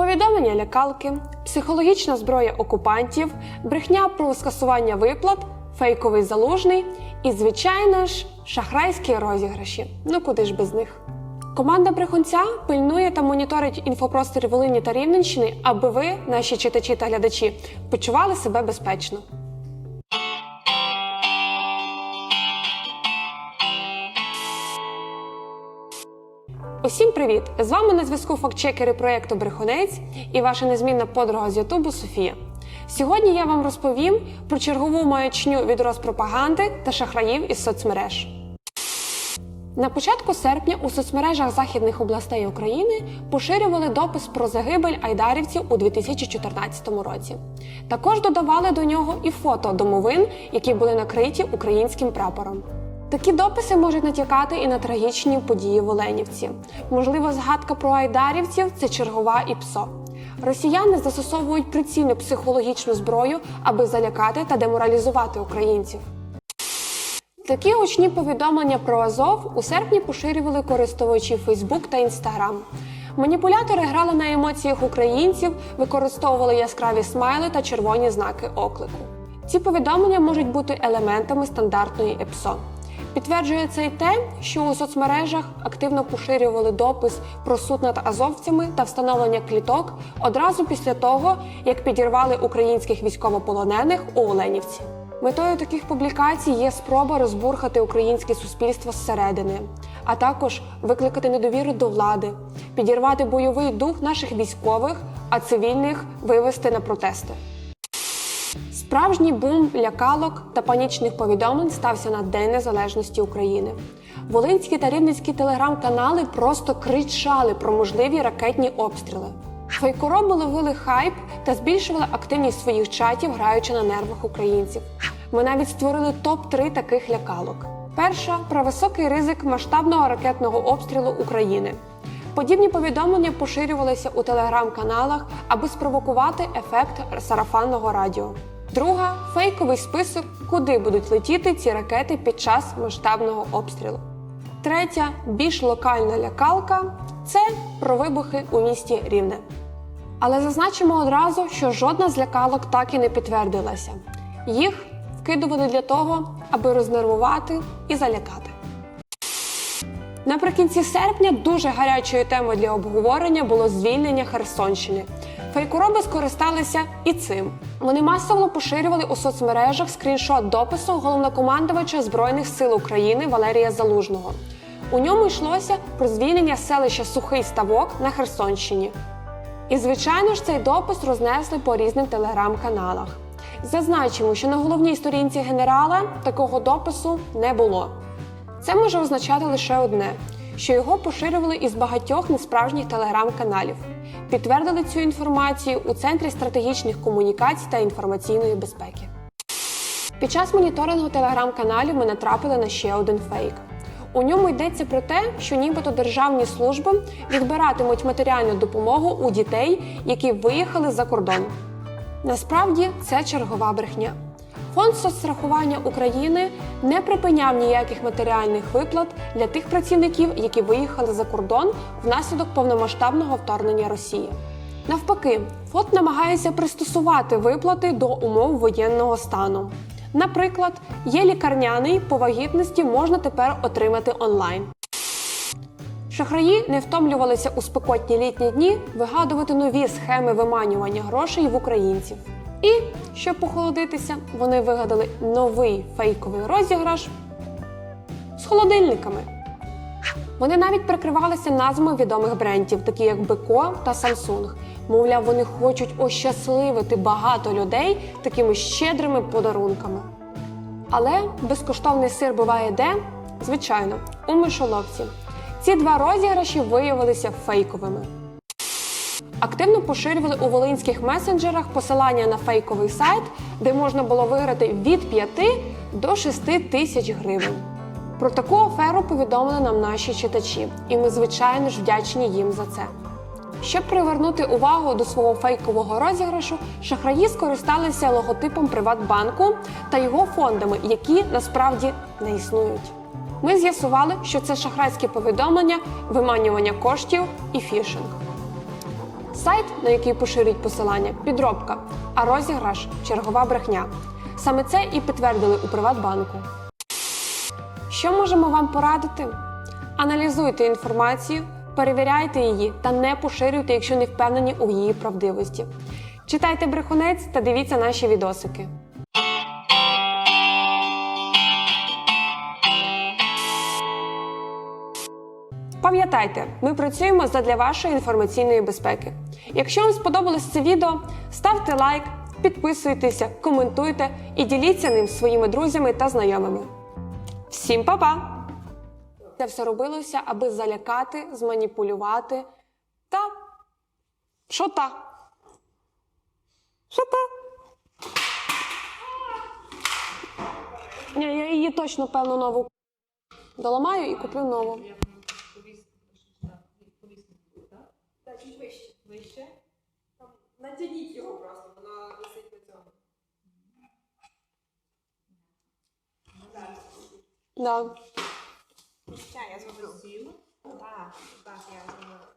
повідомлення лякалки, психологічна зброя окупантів, брехня про скасування виплат, фейковий залужний і, звичайно ж, шахрайські розіграші. Ну куди ж без них? Команда брехунця пильнує та моніторить інфопростір Волині та Рівненщини, аби ви, наші читачі та глядачі, почували себе безпечно. Усім привіт! З вами на зв'язку фактчекери проєкту Брехунець і ваша незмінна подруга з Ютубу Софія. Сьогодні я вам розповім про чергову маячню від розпропаганди та шахраїв із соцмереж. На початку серпня у соцмережах західних областей України поширювали допис про загибель айдарівців у 2014 році. Також додавали до нього і фото домовин, які були накриті українським прапором. Такі дописи можуть натякати і на трагічні події в Оленівці. Можливо, згадка про айдарівців це чергова і ПСО. Росіяни застосовують прицільну психологічну зброю, аби залякати та деморалізувати українців. Такі гучні повідомлення про Азов у серпні поширювали користувачі Facebook та Instagram. Маніпулятори грали на емоціях українців, використовували яскраві смайли та червоні знаки оклику. Ці повідомлення можуть бути елементами стандартної ЕПСО. Підтверджує це й те, що у соцмережах активно поширювали допис про суд над азовцями та встановлення кліток одразу після того, як підірвали українських військовополонених у Оленівці. Метою таких публікацій є спроба розбурхати українське суспільство зсередини, а також викликати недовіру до влади, підірвати бойовий дух наших військових, а цивільних вивести на протести. Справжній бум лякалок та панічних повідомлень стався на День Незалежності України. Волинські та рівненські телеграм-канали просто кричали про можливі ракетні обстріли. Фейкороби ловили хайп та збільшували активність своїх чатів, граючи на нервах українців. Ми навіть створили топ-3 таких лякалок. Перша про високий ризик масштабного ракетного обстрілу України. Подібні повідомлення поширювалися у телеграм-каналах, аби спровокувати ефект сарафанного радіо. Друга фейковий список, куди будуть летіти ці ракети під час масштабного обстрілу. Третя більш локальна лякалка це про вибухи у місті Рівне. Але зазначимо одразу, що жодна з лякалок так і не підтвердилася. Їх вкидували для того, аби рознервувати і залякати. Наприкінці серпня дуже гарячою темою для обговорення було звільнення Херсонщини. Фейкороби скористалися і цим. Вони масово поширювали у соцмережах скріншот допису головнокомандувача Збройних сил України Валерія Залужного. У ньому йшлося про звільнення селища Сухий Ставок на Херсонщині. І, звичайно ж, цей допис рознесли по різним телеграм-каналах. Зазначимо, що на головній сторінці генерала такого допису не було. Це може означати лише одне: що його поширювали із багатьох несправжніх телеграм-каналів. Підтвердили цю інформацію у Центрі стратегічних комунікацій та інформаційної безпеки. Під час моніторингу телеграм-каналів ми натрапили на ще один фейк. У ньому йдеться про те, що нібито державні служби відбиратимуть матеріальну допомогу у дітей, які виїхали за кордон. Насправді це чергова брехня. Фонд соцстрахування України не припиняв ніяких матеріальних виплат для тих працівників, які виїхали за кордон внаслідок повномасштабного вторгнення Росії. Навпаки, фонд намагається пристосувати виплати до умов воєнного стану. Наприклад, є лікарняний по вагітності можна тепер отримати онлайн. Шахраї не втомлювалися у спекотні літні дні вигадувати нові схеми виманювання грошей в українців. І, щоб похолодитися, вони вигадали новий фейковий розіграш з холодильниками. Вони навіть прикривалися назвами відомих брендів, такі як Беко та Samsung. Мовляв, вони хочуть ощасливити багато людей такими щедрими подарунками. Але безкоштовний сир буває де? Звичайно, у мишоловці. Ці два розіграші виявилися фейковими. Активно поширювали у волинських месенджерах посилання на фейковий сайт, де можна було виграти від 5 до 6 тисяч гривень. Про таку аферу повідомили нам наші читачі, і ми, звичайно ж, вдячні їм за це. Щоб привернути увагу до свого фейкового розіграшу, шахраї скористалися логотипом Приватбанку та його фондами, які насправді не існують. Ми з'ясували, що це шахрайські повідомлення, виманювання коштів і фішинг. Сайт, на який поширюють посилання, підробка, а розіграш чергова брехня. Саме це і підтвердили у Приватбанку. Що можемо вам порадити? Аналізуйте інформацію, перевіряйте її та не поширюйте, якщо не впевнені у її правдивості. Читайте брехунець та дивіться наші відосики. Пам'ятайте, ми працюємо задля вашої інформаційної безпеки. Якщо вам сподобалось це відео, ставте лайк, підписуйтеся, коментуйте і діліться ним своїми друзями та знайомими. Всім па-па! Це все робилося, аби залякати, зманіпулювати та що та? Що та? Ні, я її точно певно нову доламаю і куплю нову. Так, чуть вище. Там, натягніть його просто, вона висить на цьому. Да. Ще я зробила. Так, так, я зробила.